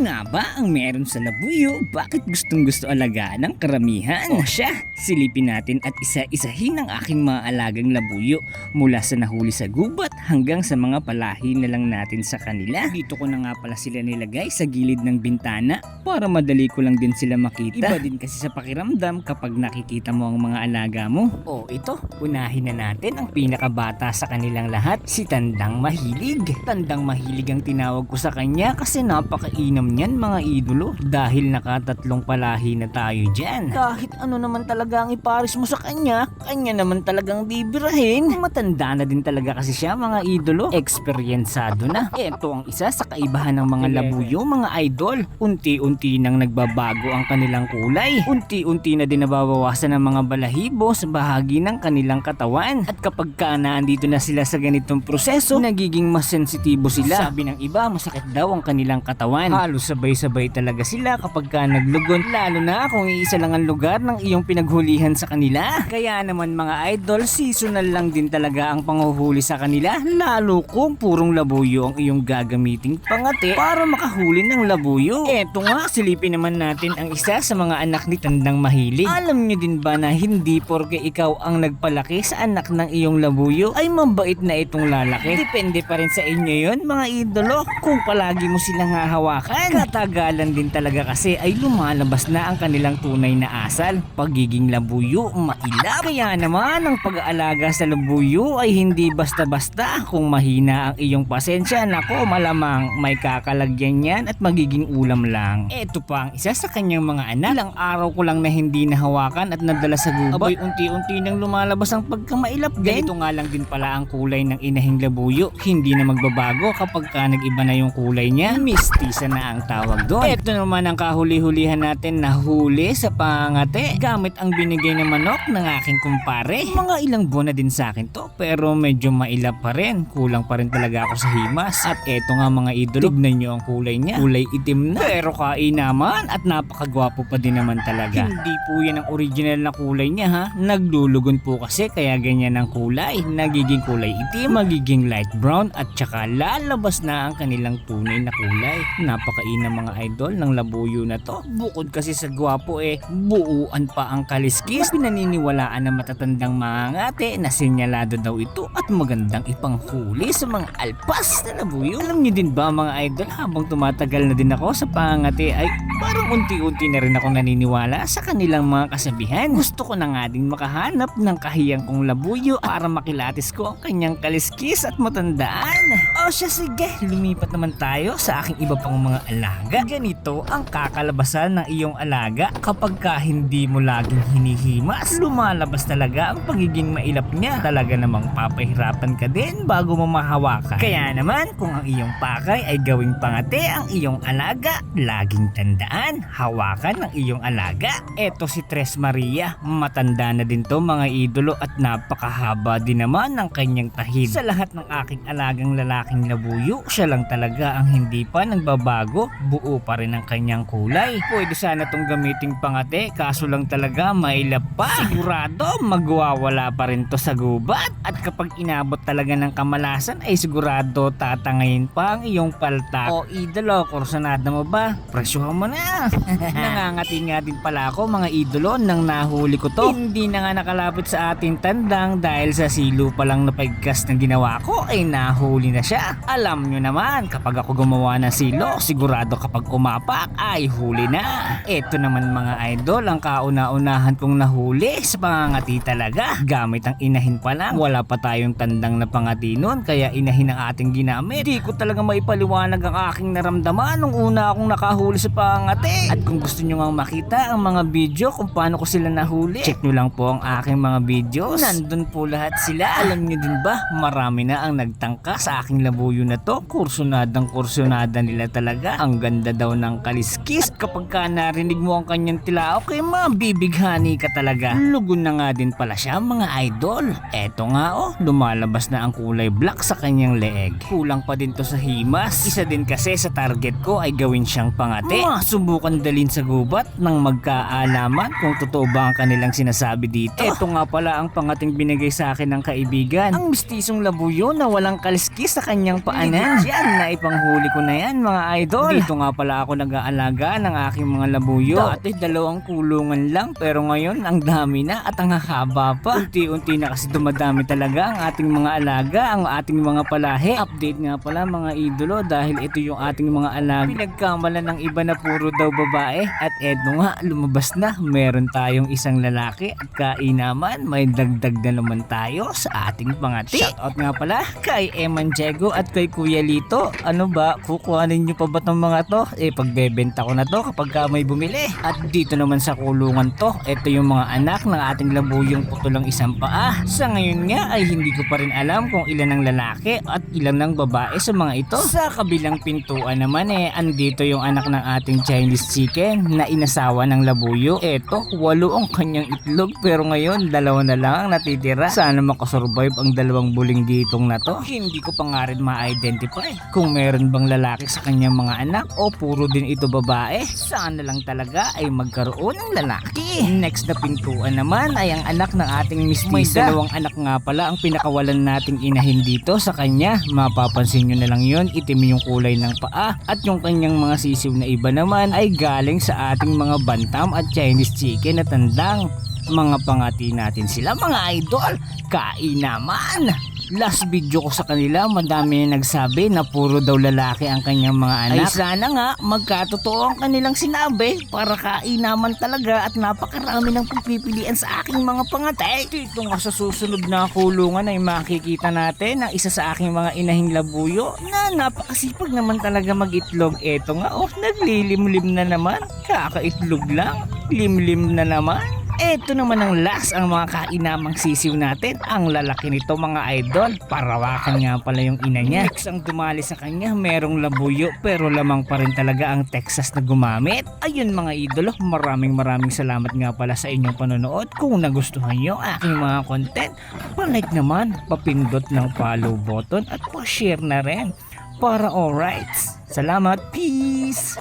nga ba ang meron sa labuyo? Bakit gustong gusto alagaan ng karamihan? O siya, silipin natin at isa-isahin ang aking mga alagang labuyo mula sa nahuli sa gubat hanggang sa mga palahi na lang natin sa kanila. Dito ko na nga pala sila nilagay sa gilid ng bintana para madali ko lang din sila makita. Iba din kasi sa pakiramdam kapag nakikita mo ang mga alaga mo. O ito, unahin na natin ang pinakabata sa kanilang lahat, si Tandang Mahilig. Tandang Mahilig ang tinawag ko sa kanya kasi niyan mga idolo dahil nakatatlong palahi na tayo dyan. Kahit ano naman talaga ang iparis mo sa kanya, kanya naman talagang bibirahin. Matanda na din talaga kasi siya mga idolo. Eksperyensado na. Ito ang isa sa kaibahan ng mga labuyo mga idol. Unti-unti nang nagbabago ang kanilang kulay. Unti-unti na din nababawasan ang mga balahibo sa bahagi ng kanilang katawan. At kapag ka naandito na sila sa ganitong proseso, nagiging mas sensitibo sila. Sabi ng iba, masakit daw ang kanilang katawan. Halos sabay-sabay talaga sila kapag ka naglugon. Lalo na kung iisa lang ang lugar ng iyong pinaghulihan sa kanila. Kaya naman mga idol, seasonal lang din talaga ang panguhuli sa kanila. Lalo kung purong labuyo ang iyong gagamiting pangati para makahuli ng labuyo. Eto nga, silipin naman natin ang isa sa mga anak ni Tandang Mahilig. Alam niyo din ba na hindi porke ikaw ang nagpalaki sa anak ng iyong labuyo ay mabait na itong lalaki? Depende pa rin sa inyo yon mga idolo kung palagi mo silang hahawakan. Katagalan din talaga kasi ay lumalabas na ang kanilang tunay na asal. Pagiging labuyo, mailap. Kaya naman ang pag-aalaga sa labuyo ay hindi basta-basta. Kung mahina ang iyong pasensya, nako malamang may kakalagyan yan at magiging ulam lang. Eto pa ang isa sa kanyang mga anak. Ilang araw ko lang na hindi nahawakan at nadala sa gubat. Abay, unti-unti nang lumalabas ang pagkamailap din. Ganito nga lang din pala ang kulay ng inahing labuyo. Hindi na magbabago kapag ka nag-iba na yung kulay niya. Mistisa na ang tawag doon. Ito naman ang kahuli-hulihan natin na huli sa pangate gamit ang binigay na manok ng aking kumpare. Mga ilang buwan na din sa akin to pero medyo mailap pa rin. Kulang pa rin talaga ako sa himas. At eto nga mga idolo, tignan nyo ang kulay niya. Kulay itim na. Pero kain naman at napakagwapo pa din naman talaga. Hindi po yan ang original na kulay niya ha. Naglulugon po kasi kaya ganyan ang kulay. Nagiging kulay itim, magiging light brown at tsaka lalabas na ang kanilang tunay na kulay. Napakainam mga idol ng labuyo na to. Bukod kasi sa gwapo eh, buuan pa ang kaliskis. Pinaniniwalaan ng matatandang mga ngate na sinyalado daw ito at magandang ipanghuli sa mga alpas na labuyo. Alam niyo din ba mga idol habang tumatagal na din ako sa pangate ay parang unti-unti na rin ako naniniwala sa kanilang mga kasabihan. Gusto ko na nga din makahanap ng kahiyang kong labuyo para makilatis ko ang kanyang kaliskis at matandaan. O siya sige, lumipat naman tayo sa aking iba pang mga alaga. Ganito ang kakalabasan ng iyong alaga kapag ka hindi mo laging hinihimas. Lumalabas talaga ang pagiging mailap niya. Talaga namang papahirapan ka din bago mo mahawakan. Kaya naman kung ang iyong pakay ay gawing pangate ang iyong alaga, laging tandaan, hawakan ng iyong alaga. Eto si Tres Maria, matanda na din to mga idolo at napakahaba din naman ng kanyang tahid. Sa lahat ng aking alagang lalaking labuyo, siya lang talaga ang hindi pa nagbabago, buo pa rin ang kanyang kulay. Pwede sana tong gamiting pangate, kaso lang talaga mailap pa. Sigurado magwawala pa rin to sa gubat. At kapag inabot talaga ng kamalasan ay sigurado tatangayin pa ang iyong paltak. O idolo, kursanada mo ba? Presyuhan mo na. Nangangati nga din pala ako mga idolo nang nahuli ko to. Hindi na nga nakalapit sa ating tandang dahil sa silo pa lang na pagkas na ginawa ko ay nahuli na siya. Alam nyo naman, kapag ako gumawa ng silo, sigurado kapag umapak ay huli na. Ito naman mga idol, ang kauna-unahan kong nahuli sa pangangati talaga. Gamit ang inahin pa lang, wala pa tayong tandang na pangati nun, kaya inahin ang ating ginamit. Di ko talaga maipaliwanag ang aking naramdaman nung una akong nakahuli sa pangangati. At kung gusto nyo nga makita ang mga video kung paano ko sila nahuli, check nyo lang po ang aking mga videos. Nandun po lahat sila. Alam nyo din ba, marami na ang nagtangka sa aking labuyo na to. Kursunadang kursunada nila talaga. Ang ganda daw ng kaliskis. Kapag ka narinig mo ang kanyang tilaok, kay mabibighani ka talaga. Lugon na nga din pala siya mga idol. Eto nga oh, lumalabas na ang kulay black sa kanyang leeg. Kulang pa din to sa himas. Isa din kasi sa target ko ay gawin siyang pangate. Masubukan dalin sa gubat nang magkaalaman kung totoo ba ang kanilang sinasabi dito. Eto nga pala ang pangating binigay sa akin ng kaibigan. Ang mistisong labuyo na walang kaliskis sa kanyang paanan. Yan na ipanghuli ko na yan mga idol. Dito nga pala ako nag-aalaga ng aking mga labuyo. Dati dalawang kulungan lang pero ngayon ang dami na at ang hahaba pa. Unti-unti na kasi dumadami talaga ang ating mga alaga, ang ating mga palahi. Update nga pala mga idolo dahil ito yung ating mga alaga. Pinagkamalan ng iba na puro daw babae at eto nga lumabas na. Meron tayong isang lalaki at kainaman may dagdag na naman tayo sa ating pangati. Shoutout nga pala kay Eman Diego at kay Kuya Lito. Ano ba, kukuhanin nyo pa ba tong mga to? Eh pagbebenta ko na to kapag ka may bumili. At dito naman sa kulungan to, ito yung mga anak ng ating labuyong putulang isang paa. Sa ngayon nga ay hindi ko pa rin alam kung ilan ang lalaki at ilan ang babae sa mga ito. Sa kabilang pintuan naman eh, andito yung anak ng ating Chinese chicken na inasawa ng labuyo. Eto, walo ang kanyang itlog pero ngayon dalawa na lang ang natitira. Sana makasurvive ang dalawang buling gitong na to. Hindi ko pa nga rin ma-identify kung meron bang lalaki sa kanyang mga anak o puro din ito babae. Sana lang talaga ay magkaroon ng lalaki. Next na pintuan naman ay ang anak ng ating mistisa. May dalawang anak nga pala ang pinakawalan nating inahin dito sa kanya. Mapapansin nyo na lang yun, itim yung kulay ng paa at yung kanyang mga sisiw na iba naman ay galing sa ating mga bantam at Chinese chicken na tandang. Mga pangati natin sila mga idol. Kain naman! Last video ko sa kanila, madami na nagsabi na puro daw lalaki ang kanyang mga anak. Ay sana nga, magkatotoo ang kanilang sinabi para kainaman talaga at napakarami ng pagpipilian sa aking mga pangate. Dito nga sa susunod na kulungan ay makikita natin na isa sa aking mga inahing labuyo na napakasipag naman talaga mag-itlog. Eto nga, oh, naglilimlim na naman. Kakaitlog lang, limlim na naman. Eto naman ang last ang mga kainamang sisiw natin. Ang lalaki nito mga idol. Parawakan nga pala yung ina niya. Next ang dumali sa kanya, merong labuyo pero lamang pa rin talaga ang Texas na gumamit. Ayun mga idolo, maraming maraming salamat nga pala sa inyong panonood. Kung nagustuhan nyo aking mga content, palike naman, papindot ng follow button at pa-share na rin. Para alright. Salamat, peace!